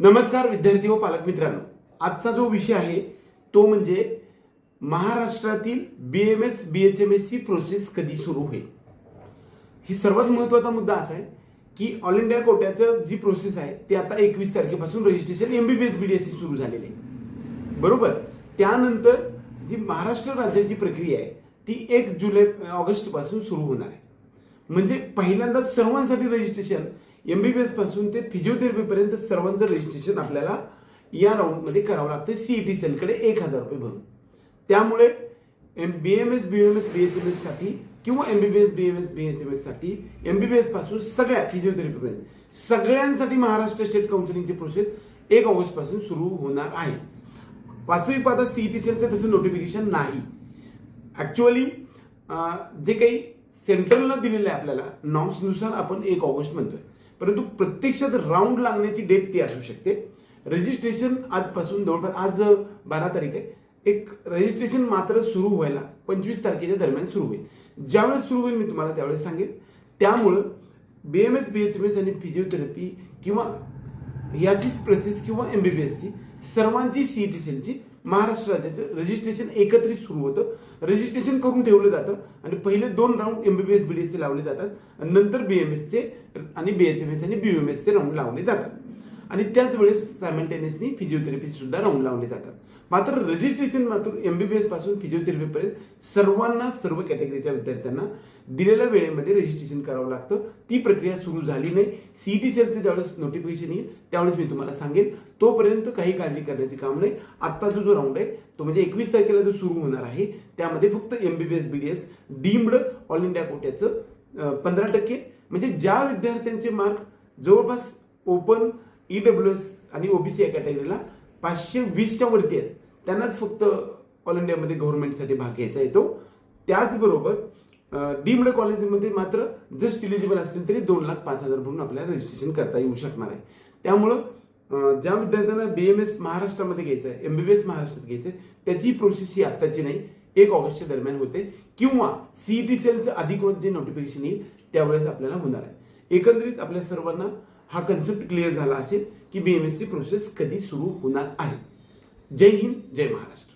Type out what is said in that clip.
नमस्कार विद्यार्थी व पालक मित्रांनो. आजचा जो विषय आहे तो म्हणजे महाराष्ट्रातील B M S B H M S ची प्रोसेस कधी सुरू होईल? ही सर्वात महत्त्वाचा मुद्दा असा आहे की ऑल इंडिया कोट्याचं जी प्रोसेस आहे ती आता एकवीस तारखेपासून रजिस्ट्रेशन एमबीबीएस बीडीएस सुरू झालेली आहे. बरोबर? त्यानंतर जी महाराष्ट्र राज्याची प्रक्रिया आहे ती एक जुलै ऑगस्टपासून सुरू होणार आहे. म्हणजे पहिल्यांदा सर्वांसाठी रजिस्ट्रेशन एमबीबीएसपासून ते फिजिओथेरपीपर्यंत सर्वांचं रजिस्ट्रेशन आपल्याला या राऊंडमध्ये करावं लागतं. सीईटी सेलकडे एक हजार रुपये भरून. त्यामुळे M B M S B M S B H M एससाठी किंवा M B B S B M S B H M एससाठी M B B एसपासून सगळ्या फिजिओथेरपीपर्यंत सगळ्यांसाठी महाराष्ट्र स्टेट काउन्सिलिंगची प्रोसेस एक ऑगस्टपासून सुरू होणार आहे. वास्तविक पाहता सीईटी सेलचं तसं नोटिफिकेशन नाही. ॲक्च्युअली जे काही सेंट्रलनं दिलेलं आहे आपल्याला नॉर्म्सनुसार आपण एक ऑगस्ट म्हणतोय. परंतु प्रत्यक्षात राऊंड लागण्याची डेट ती असू शकते. रजिस्ट्रेशन आजपासून जवळपास आज बारा तारीख आहे. एक रजिस्ट्रेशन मात्र सुरू व्हायला पंचवीस तारखेच्या दरम्यान सुरू होईल. ज्यावेळेस सुरू होईल मी तुम्हाला त्यावेळेस सांगेन त्यामुळं B M S B H M S आणि फिजिओथेरपी किंवा याचीच प्रोसेस किंवा एम बी बी एसची सर्वांची सी टी सेलची महाराष्ट्र राज्याचं रजिस्ट्रेशन एकत्रित सुरू होतं. रजिस्ट्रेशन करून ठेवलं जातं आणि पहिले दोन राऊंड एमबीबीएस बीडीएसचे लावले जातात. आणि नंतर बीएमएसचे आणि बीएचएमएस आणि बीयूएमएसचे राऊंड लावले जातात. आणि त्याच वेळेस सायमल्टेनियसली फिजिओथेरपी सुद्धा राऊंड लावले जातात. मात्र रजिस्ट्रेशन मात्र एम बी पासून एसपासून फिजिओथेरपीपर्यंत सर्वांना सर्व कॅटेगरीच्या विद्यार्थ्यांना दिलेल्या वेळेमध्ये रजिस्ट्रेशन करावं लागतं. ती प्रक्रिया सुरू झाली नाही. सीईटी सेलचं ज्यावेळेस नोटिफिकेशन येईल त्यावेळेस मी तुम्हाला सांगेन तोपर्यंत काही काळजी करण्याचे काम नाही. आत्ताचा जो राऊंड आहे तो म्हणजे एकवीस तारखेला जो सुरू होणार आहे त्यामध्ये फक्त M B B S B D S deemed all India कोट्याचं पंधरा टक्के. म्हणजे ज्या विद्यार्थ्यांचे मार्क जवळपास ओपन ई डब्ल्यू एस आणि ओबीसी या कॅटेगरीला पाचशे वीसच्या वरती आहेत. त्यांनाच फक्त ऑल इंडियामध्ये गव्हर्नमेंटसाठी भाग घ्यायचा येतो त्याचबरोबर डीम्ड कॉलेजमध्ये मात्र जस्ट इलिजिबल असतील तरी दोन लाख पाच हजार भरून आपल्याला रजिस्ट्रेशन करता येऊ शकणार आहे. त्यामुळं ज्या विद्यार्थ्यांना बी एम एस महाराष्ट्रामध्ये घ्यायचं आहे एमबीबीएस महाराष्ट्रात घ्यायचं आहे त्याची प्रोसेस ही आत्ताची नाही एक ऑगस्टच्या दरम्यान होते. किंवा सीईटी सेलचं अधिकृत जे नोटिफिकेशन येईल त्यावेळेस आपल्याला होणार आहे. एकंदरीत आपल्या सर्वांना हा कन्सेप्ट क्लिअर झाला असेल की बी एम एसची प्रोसेस कधी सुरू होणार आहे. जय हिंद जय महाराष्ट्र.